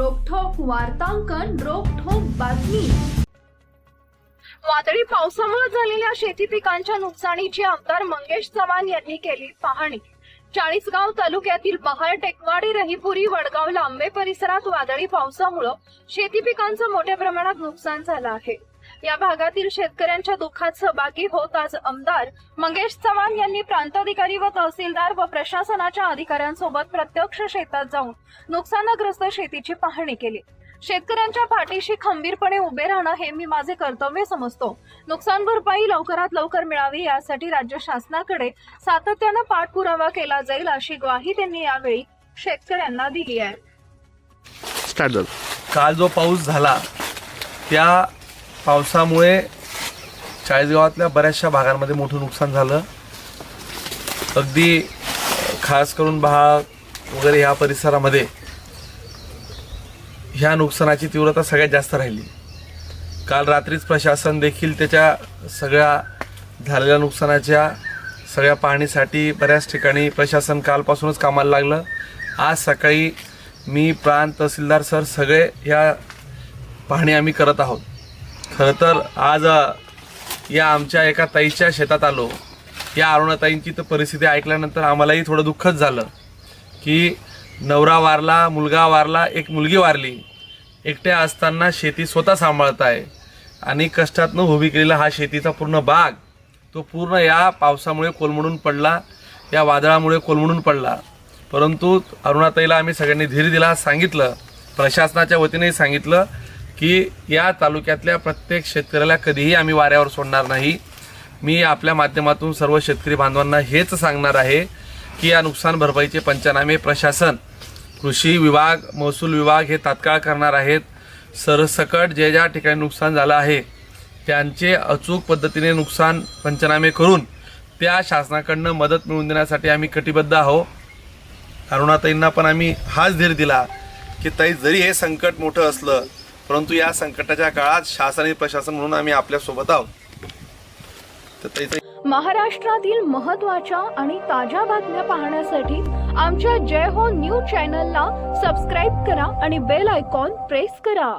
वार्तांकन रोखोक बातमी. वादळी पावसामुळे झालेल्या शेती पिकांच्या नुकसानीची आमदार मंगेश चव्हाण यांनी केली पाहणी. चाळीसगाव तालुक्यातील बहार टेकवाडी रहीपुरी वडगाव लांबे परिसरात वादळी पावसामुळे शेती पिकांचं मोठ्या प्रमाणात नुकसान झालं आहे. या भागातील शेतकऱ्यांच्या दुःखात सहभागी होत आज आमदार मंगेश चव्हाण यांनी प्रांताधिकारी व तहसीलदार व प्रशासनाच्या अधिकाऱ्यांसोबत प्रत्यक्ष शेतात जाऊन नुकसानग्रस्त शेतीची पाहणी केली. शेतकऱ्यांच्या पाठीशी खंबीरपणे उभे राहणं हे मी माझे कर्तव्य समजतो. नुकसान भरपाई लवकरात लवकर मिळावी यासाठी राज्य शासनाकडे सातत्यानं पाठपुरावा केला जाईल अशी ग्वाही त्यांनी यावेळी शेतकऱ्यांना दिली आहे. काल जो पाऊस झाला त्या पावसामुळे चाळीसगावातल्या बऱ्याचशा भागांमध्ये मोठं नुकसान झालं. अगदी खास करून भाग वगैरे ह्या परिसरामध्ये ह्या नुकसानाची तीव्रता सगळ्यात जास्त राहिली. काल रात्रीच प्रशासन देखील त्याच्या सगळ्या झालेल्या नुकसानाच्या सगळ्या पाहणीसाठी बऱ्याच ठिकाणी प्रशासन कालपासूनच कामाला लागलं. आज सकाळी मी प्रांत तहसीलदार सर सगळे ह्या पाहणी आम्ही करत आहोत. खरं तर आज या आमच्या एका ताईच्या शेतात आलो. या अरुणाताईंची तर परिस्थिती ऐकल्यानंतर आम्हालाही थोडं दुःखच झालं की नवरा वारला मुलगा वारला एक मुलगी वारली. एकट्या असताना शेती स्वतः सांभाळत आहे आणि कष्टातनं उभी केलेला हा शेतीचा पूर्ण बाग तो पूर्ण या पावसामुळे कोलमडून पडला या वादळामुळे कोलमडून पडला. परंतु अरुणाताईला आम्ही सगळ्यांनी धीर दिला सांगितलं प्रशासनाच्या वतीनेही सांगितलं की या तालुक्यातल्या प्रत्येक शेतकऱ्याला कधीही आम्ही वाऱ्यावर सोडणार नाही. मी आपल्या माध्यमातून सर्व शेतकरी बांधवांना हेच सांगणार आहे की या नुकसान भरपाईचे पंचनामे प्रशासन कृषी विभाग महसूल विभाग हे तात्काळ करणार आहेत. सरसकट जे ज्या ठिकाणी नुकसान झालं आहे त्यांचे अचूक पद्धतीने नुकसान पंचनामे करून त्या शासनाकडनं मदत मिळवून देण्यासाठी आम्ही कटिबद्ध आहो अरुणाताईंना पण आम्ही हाच धीर दिला की ताई जरी हे संकट मोठं असलं परंतु या संकटाच्या काळात शासन आणि प्रशासन म्हणून आम्ही आपल्यासोबत आहोत. महाराष्ट्रातील महत्त्वाच्या आणि ताज्या बातम्या पाहण्यासाठी आमच्या जय हो न्यूज चॅनलला सबस्क्राईब करा आणि बेल आयकॉन प्रेस करा.